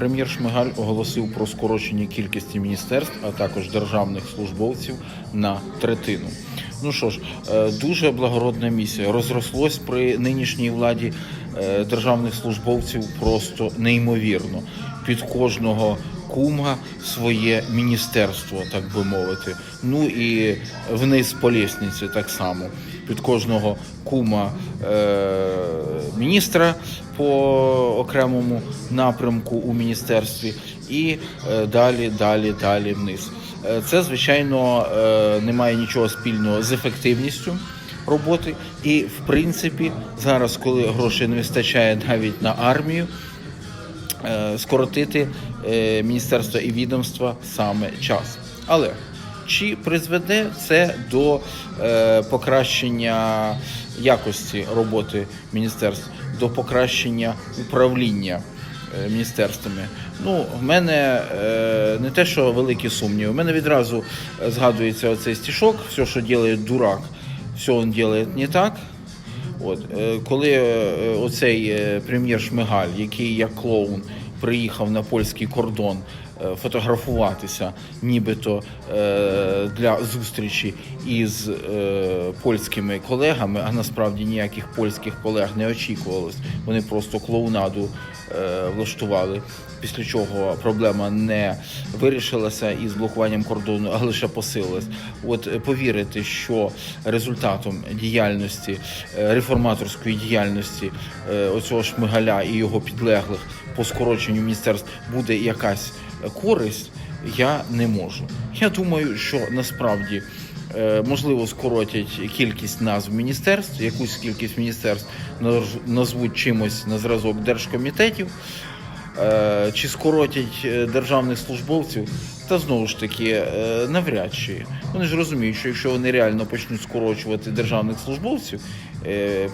Прем'єр Шмигаль оголосив про скорочення кількості міністерств, а також державних службовців на третину. Ну що ж, е, дуже благородна місія. Розрослось при нинішній владі е, державних службовців просто неймовірно. Під кожного кума своє міністерство, так би мовити. Ну і вниз по лісниці так само. Під кожного кума е, міністра по окремому напрямку у міністерстві, і е, далі, далі, далі вниз. Е, Це, звичайно, е, не має нічого спільного з ефективністю роботи. І, в принципі, зараз, коли грошей не вистачає навіть на армію, скоротити е, міністерство і відомства саме час. Але чи призведе це до е, покращення якості роботи міністерств, до покращення управління е, міністерствами? Ну, в мене е, не те, що великі сумніви. У мене відразу е, згадується оцей стішок, все, що робить дурак, все він робить не так. От е, коли е, оцей е, прем'єр Шмигаль, який як клоун приїхав на польський кордон фотографуватися, нібито е, для зустрічі із е, польськими колегами, а насправді ніяких польських колег не очікувалось. Вони просто клоунаду е, влаштували. Після чого проблема не вирішилася із блокуванням кордону, а лише посилилась. От е, повірити, що результатом діяльності е, реформаторської діяльності е, оцього шмигаля і його підлеглих по скороченню міністерств буде якась е, користь, я не можу. Я думаю, що насправді. е, Можливо, скоротять кількість назв міністерств, якусь кількість міністерств наз- назвуть чимось на зразок держкомітетів, Е, чи скоротять е, державних службовців, та знову ж таки, навряд чи. Вони ж розуміють, що якщо вони реально почнуть скорочувати державних службовців,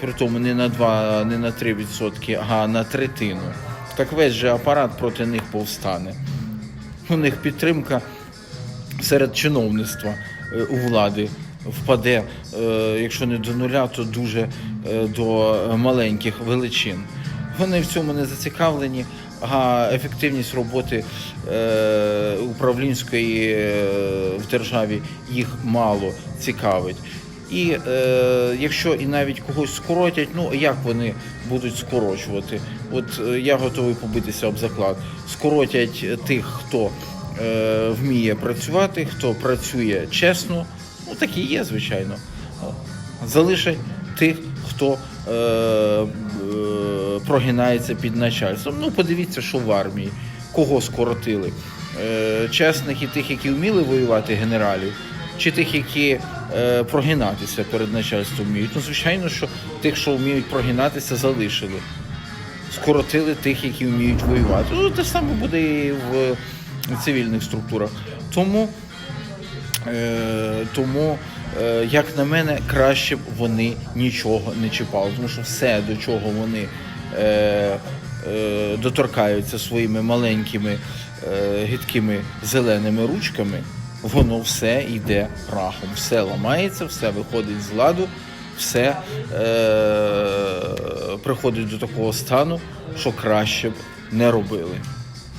при тому не на 2, не на 3%, а на третину, так весь же апарат проти них повстане. У них підтримка серед чиновництва е, у влади впаде, е, якщо не до нуля, то дуже е, до маленьких величин. Вони в цьому не зацікавлені, а ефективність роботи управлінської в державі їх мало цікавить. І е, якщо і навіть когось скоротять, ну як вони будуть скорочувати? От е, я готовий побитися об заклад. Скоротять тих, хто е, вміє працювати, хто працює чесно. Ну так і є, звичайно. Залишать тих, хто е, е, прогинається під начальством. Ну, подивіться, що в армії, кого скоротили. Е, чесних і тих, які вміли воювати генералів, чи тих, які е, прогинатися перед начальством вміють. Ну, звичайно, що тих, що вміють прогинатися, залишили. Скоротили тих, які вміють воювати. Ну, те саме буде і в цивільних структурах. Тому Е, тому, е, як на мене, краще б вони нічого не чіпали, тому що все, до чого вони е, е, доторкаються своїми маленькими е, гидкими зеленими ручками, воно все йде прахом, все ламається, все виходить з ладу, все е, приходить до такого стану, що краще б не робили.